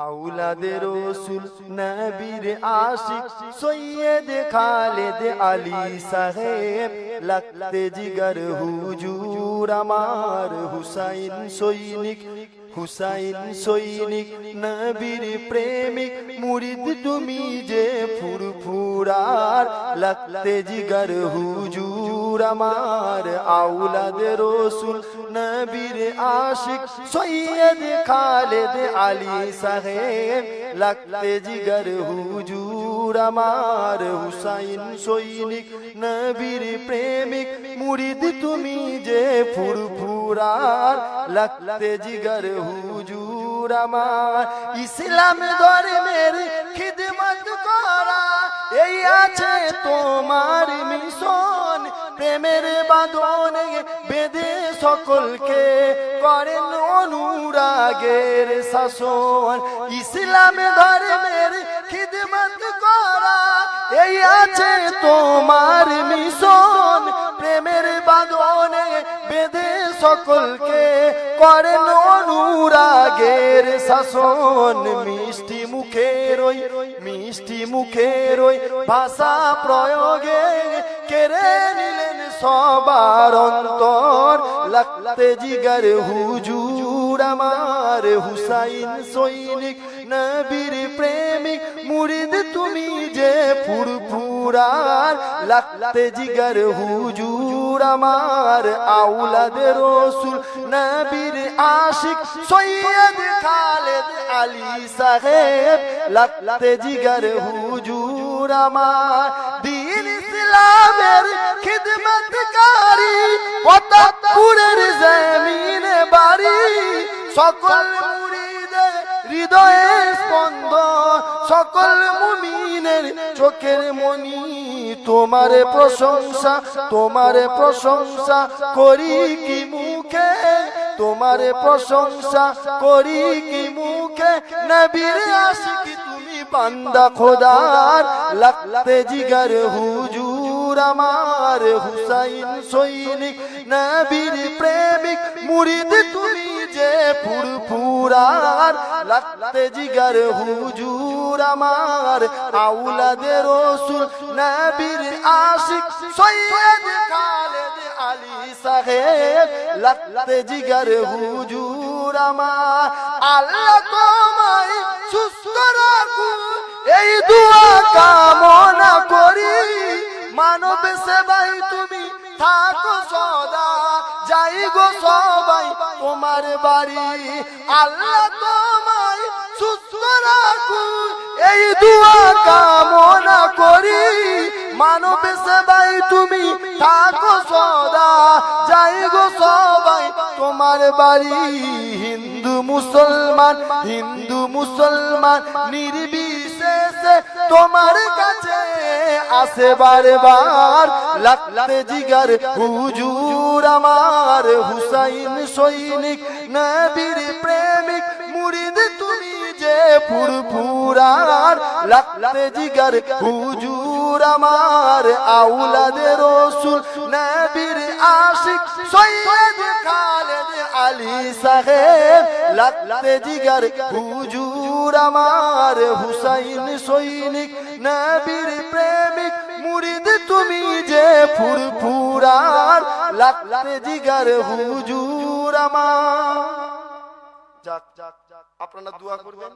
আউলাদের রসুল নবীর আশিক সৈয়দ খালেদ আলী সাহেব লাগতে জিগর হুজুর আমার হুসাইন সৈনিক হুসাইন সৈনিক নবীর প্রেমিক মুরিদ তুমি যে ফুরফুরার লাগতে জিগর হুজুর আমার আউলাদের রসুল নবীর আশিক সৈয়দ খালেদ আলী সাহেব লাগতে জিগর হুজুর আমার হুসাইন সৈনিক নবীর প্রেমিক মুরিদ তুমি যে ফুরফুরার লাগতে জিগর হুজুর আমার ইসলাম ধর্মের খিদমত করা, এই আছে তোমার মিশন। প্রেমের বাঁধনে বেঁধে সকলকে করেন অনুরাগের শাসন। ইসলাম ধর্মের খিদমত করা, এই আছে তোমার মিশন। প্রেমের বাঁধনে বেঁধে সকলকে করেন অনুরাগের শাসন। মিষ্টি মুখের ওই মিষ্টি মুখের ওই ভাষা প্রয়োগে কেড়ে নিলেন সবার অন্তর। লাগতে জিগার হুজুর আমার, হুসাইন সৈনিক, নবীর প্রেমিক যে ফুরফুরার লাগতে জিগার হুজুর আমার, আউলাদের রসুল নবীর আশিক সৈয়দ খালেদ আলী সাহেব লাগতে জিগার হুজুর আমার। দিন ইসলামের খিদমতকারী পতাপুরের জমিনে বাড়ি, সকল মুরিদের হৃদয়ে মুমিনের চোখের মনি, তোমার প্রশংসা তোমার প্রশংসা করি কি মুখে? তোমার প্রশংসা করি কি মুখে? নবীর আশিকি, তুমি বান্দা খোদার, লাগতে জিগার হুজুর। আমার হুসাইন সৈনিক, নবীর প্রেমিক, মুরিদ তুমি যে ফুরফুরার, লাগতে জিগার হুজুর আমার, আউলাদের রসুল, নবীর আশিক, সৈয়দ খালেদ আলী সাহেব, লাগতে জিগার হুজুর আমার। আল্লাহ তোমায় সুস্থ রাখুন এই দুয়া কামনা করি। মানব সেবাই তুমি, থাকো সদা যাই গো সবাই তোমার বাড়ি। আল্লাহ তোমায় সুস্থ রাখু এই দুয়া কামনা করি। মানব সেবাই তুমি, থাকো সদা যাই গো সবাই তোমার বাড়ি হিন্দু মুসলমান হিন্দু মুসলমান নির্বিশেষে তোমার কাছে আসে বারবার। লাগতে জিগার হুজুর আমার, হুসাইন সৈনিক, নবীর প্রেমিক, মুরিদ তুমি যে ফুরফুরার। লাগতে জিগার হুজুর আমার আউলাদের রসুল, নবীর আশিক, সৈয়দ খালেদ আলী সাহেব, লাগতে জিগার হুজুর আমার হুসাইন সৈনিক, নবীর প্রেমিক, মুরিদ তুমি যে ফুরফুরার, লাগতে জিগার হুজুর আমার। যাক যাক, আপনারা দোয়া করবেন।